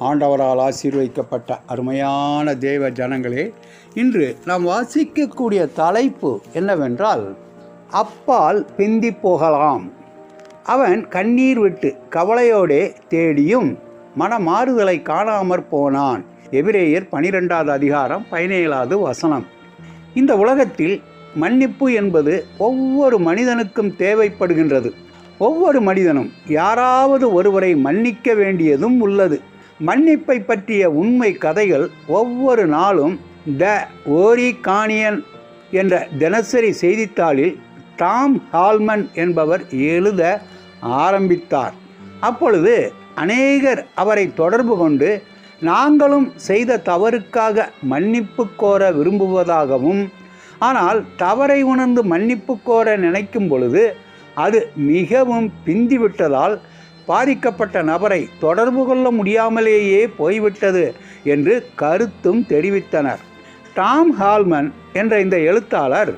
ஆண்டவரால் ஆசீர்வதிக்கப்பட்ட அருமையான தேவ ஜனங்களே இன்று நாம் வாசிக்கக்கூடிய தலைப்பு என்னவென்றால் அப்பால் பிந்தி போகலாம். அவன் கண்ணீர் விட்டு கவலையோடே தேடியும் மனமாறுதலை காணாமற் போனான். எபிரேயர் பனிரெண்டாவது அதிகாரம் பதினேழாவது வசனம். இந்த உலகத்தில் மன்னிப்பு என்பது ஒவ்வொரு மனிதனுக்கும் தேவைப்படுகின்றது. ஒவ்வொரு மனிதனும் யாராவது ஒருவரை மன்னிக்க வேண்டியதும் உள்ளது. மன்னிப்பை பற்றிய உண்மை கதைகள் ஒவ்வொரு நாளும் த ஓரிகானியன் என்ற தினசரி செய்தித்தாளில் டாம் ஹால்மன் என்பவர் எழுத ஆரம்பித்தார். அப்பொழுது அநேகர் அவரை தொடர்பு கொண்டு நாங்களும் செய்த தவறுக்காக மன்னிப்பு கோர விரும்புவதாகவும் ஆனால் தவறை உணர்ந்து மன்னிப்பு கோர நினைக்கும் பொழுது அது மிகவும் பிந்திவிட்டதால் பாதிக்கப்பட்ட நபரை தொடர்பு கொள்ள முடியாமலேயே போய்விட்டது என்று கருத்தும் தெரிவித்தனர். டாம் ஹால்மன் என்ற இந்த எழுத்தாளர்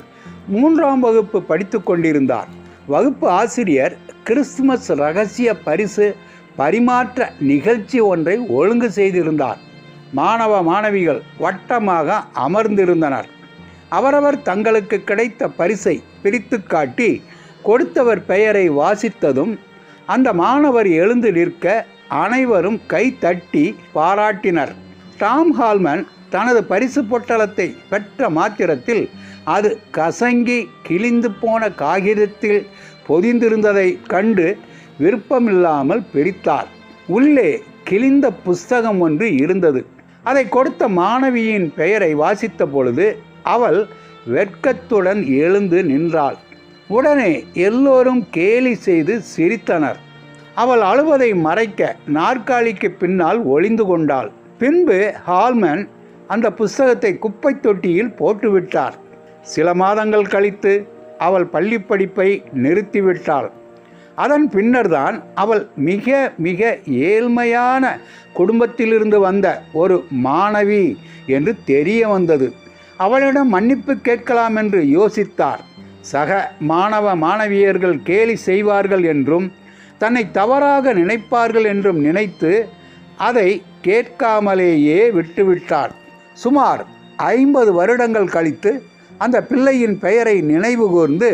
மூன்றாம் வகுப்பு படித்து கொண்டிருந்தார். வகுப்பு ஆசிரியர் கிறிஸ்துமஸ் ரகசிய பரிசு பரிமாற்ற நிகழ்ச்சி ஒன்றை ஒழுங்கு செய்திருந்தார். மாணவ மாணவிகள் வட்டமாக அமர்ந்திருந்தனர். அவரவர் தங்களுக்கு கிடைத்த பரிசை பிரித்து காட்டி கொடுத்தவர் பெயரை வாசித்ததும் அந்த மாணவர் எழுந்து நிற்க அனைவரும் கை தட்டி பாராட்டினர். டாம் ஹால்மன் தனது பரிசு பொட்டலத்தை பெற்ற மாத்திரத்தில் அது கசங்கி கிழிந்து போன காகிதத்தில் பொதிந்திருந்ததை கண்டு விருப்பமில்லாமல் பிரித்தார். உள்ளே கிழிந்த புஸ்தகம் ஒன்று இருந்தது. அதை கொடுத்த மாணவியின் பெயரை வாசித்த பொழுது அவள் வெட்கத்துடன் எழுந்து நின்றாள். உடனே எல்லோரும் கேலி செய்து சிரித்தனர். அவள் அழுவதை மறைக்க நாற்காலிக்கு பின்னால் ஒளிந்து கொண்டாள். பின்பு ஹால்மன் அந்த புஸ்தகத்தை குப்பை தொட்டியில் போட்டுவிட்டார் சில மாதங்கள் கழித்து அவள் பள்ளி படிப்பை நிறுத்திவிட்டாள் அதன் பின்னர்தான் அவள் மிக மிக ஏழ்மையான குடும்பத்திலிருந்து வந்த ஒரு மாணவி என்று தெரிய வந்தது. அவளிடம் மன்னிப்பு கேட்கலாம் என்று யோசித்தார். சக மாணவ மாணவியர்கள் கேலி செய்வார்கள் என்றும் தன்னை தவறாக நினைப்பார்கள் என்றும் நினைத்து அதை கேட்காமலேயே விட்டுவிட்டார் சுமார் ஐம்பது வருடங்கள் கழித்து அந்த பிள்ளையின் பெயரை நினைவு கூர்ந்து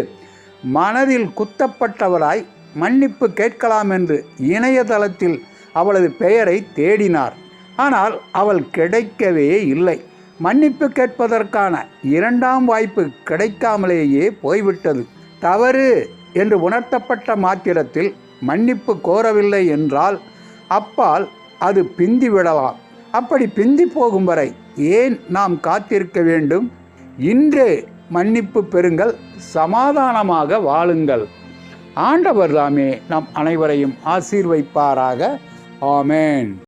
மனதில் குத்தப்பட்டவராய் மன்னிப்பு கேட்கலாம் என்று இணையதளத்தில் அவளது பெயரை தேடினார். ஆனால் அவள் கிடைக்கவே இல்லை. மன்னிப்பு கேட்பதற்கான இரண்டாம் வாய்ப்பு கிடைக்காமலேயே போய்விட்டது. தவறு என்று உணர்த்தப்பட்ட மாத்திரத்தில் மன்னிப்பு கோரவில்லை என்றால் அப்பால் அது பிந்தி விடலாம் அப்படி பிந்தி போகும் வரை ஏன் நாம் காத்திருக்க வேண்டும்? இன்றே மன்னிப்பு பெறுங்கள் சமாதானமாக வாழுங்கள். ஆண்டவர் தாமே நம் அனைவரையும் ஆசீர்வைப்பாராக. ஆமேன்.